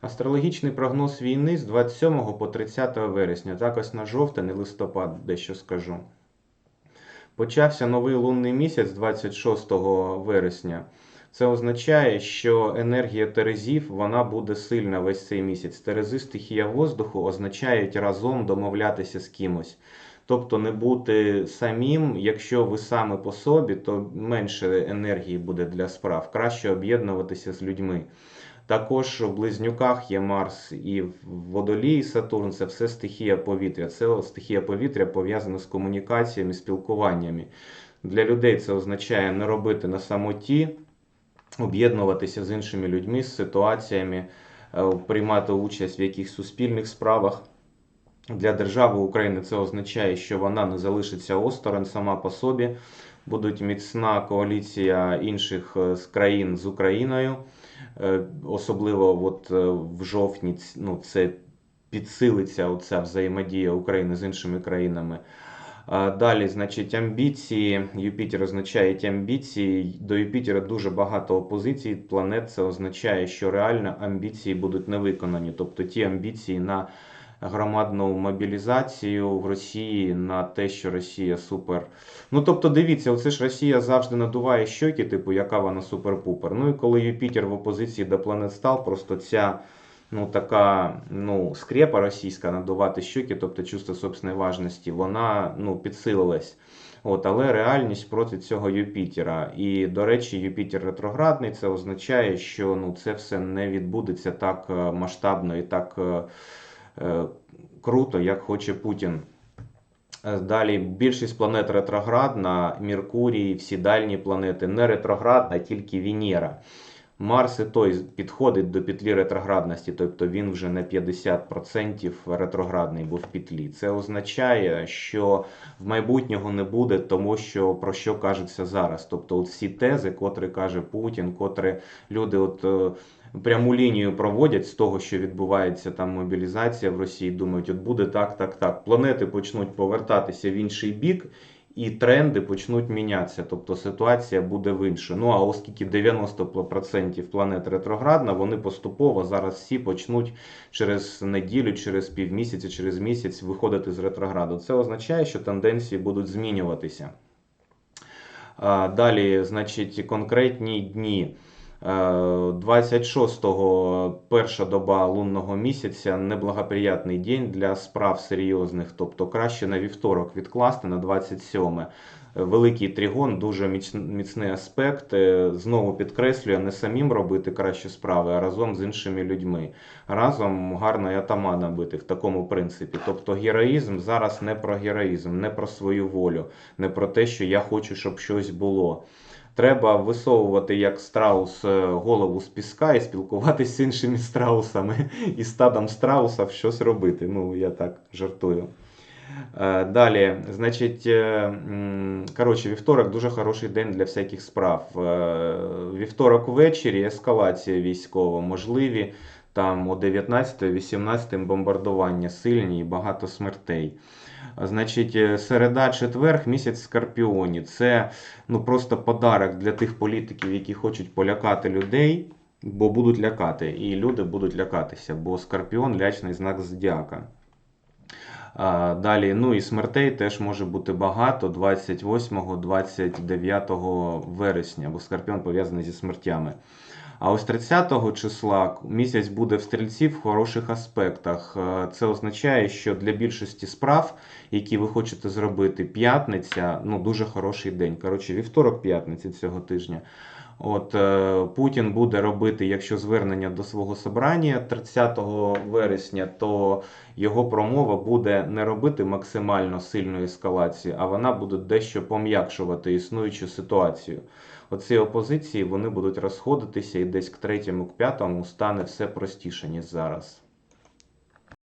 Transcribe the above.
Астрологічний прогноз війни з 27 по 30 вересня, також на жовтень і листопад, дещо скажу. Почався новий лунний місяць 26 вересня. Це означає, що енергія Терезів вона буде сильна весь цей місяць. Терези стихія воздуху означають разом домовлятися з кимось. Тобто не бути самим, якщо ви саме по собі, то менше енергії буде для справ. Краще об'єднуватися з людьми. Також в близнюках є Марс і в водолії Сатурн це все стихія повітря. Це стихія повітря пов'язана з комунікаціями, спілкуваннями. Для людей це означає не робити на самоті, об'єднуватися з іншими людьми, з ситуаціями, е, приймати участь в якихось суспільних справах. Для держави України це означає, що вона не залишиться осторонь сама по собі. Будуть міцна коаліція інших е, країн з Україною. Е, Особливо от е, в жовтні ну, це підсилиться оця взаємодія України з іншими країнами. Далі, значить, амбіції. Юпітер означає амбіції. До Юпітера дуже багато опозицій планет. Це означає, що реально амбіції будуть не виконані. Тобто ті амбіції на громадну мобілізацію в Росії, на те, що Росія супер. Ну тобто, дивіться, оце ж Росія завжди надуває щоки, типу, яка вона супер-пупер. Ну і коли Юпітер в опозиції до планет став, просто ця. Ну, така ну, скрепа російська надувати щоки, тобто чувство собственної важності, вона ну, підсилилась. От, але реальність проти цього Юпітера. І, до речі, Юпітер ретроградний, це означає, що ну, це все не відбудеться так е, масштабно і так е, круто, як хоче Путін. Е, Далі більшість планет ретроградна, Меркурій, всі дальні планети не ретроградна, тільки Венера. Марс і той підходить до петлі ретроградності, тобто він вже не 50% ретроградний був в петлі. Це означає, що в майбутнього не буде тому, що про що кажеться зараз. Тобто, от всі тези, котрі каже Путін, котрі люди от. Пряму лінію проводять з того, що відбувається там мобілізація в Росії. Думають, от буде так, так, так. Планети почнуть повертатися в інший бік, і тренди почнуть мінятися. Тобто ситуація буде в інше. Ну а оскільки 90% планет ретроградна, вони поступово зараз всі почнуть через неділю, через півмісяця, через місяць виходити з ретрограду. Це означає, що тенденції будуть змінюватися. Далі, значить, конкретні дні. Е, 26-го перша доба лунного місяця неблагоприятний день для справ серйозних, тобто краще на вівторок відкласти на 27 Великий тригон, дуже міцний аспект. Е, Знову підкреслює, не самим робити кращі справи, а разом з іншими людьми. Разом гарно атамана бити в такому принципі. Тобто героїзм зараз не про героїзм, не про свою волю, не про те, що я хочу, щоб щось було. Треба висовувати як страус е, голову з піска і спілкуватися з іншими страусами і стадом страусів щось робити. Ну, я так жартую. Е, Далі, значить, е, коротше, вівторок дуже хороший день для всяких справ. Вівторок ввечері ескалація військова, можливі там о 19-18 бомбардування сильні і багато смертей. Значить, е, середа, четверг, місяць Скорпіоні. Це ну, просто подарок для тих політиків, які хочуть полякати людей, бо будуть лякати, і люди будуть лякатися, бо Скорпіон лячний знак зодіака. А, Далі, ну і смертей теж може бути багато 28-29 вересня, бо Скорпіон пов'язаний зі смертями. А ось 30 числа місяць буде в стрільці в хороших аспектах. Е, Це означає, що для більшості справ, які ви хочете зробити, п'ятниця ну дуже хороший день. Коротше, вівторок, п'ятниця цього тижня. От е, Путін буде робити, якщо звернення до свого собрання 30 вересня, то його промова буде не робити максимально сильної ескалації, а вона буде дещо пом'якшувати існуючу ситуацію. Оці опозиції вони будуть розходитися, і десь к третьому, к п'ятому стане все простіше, ніж зараз.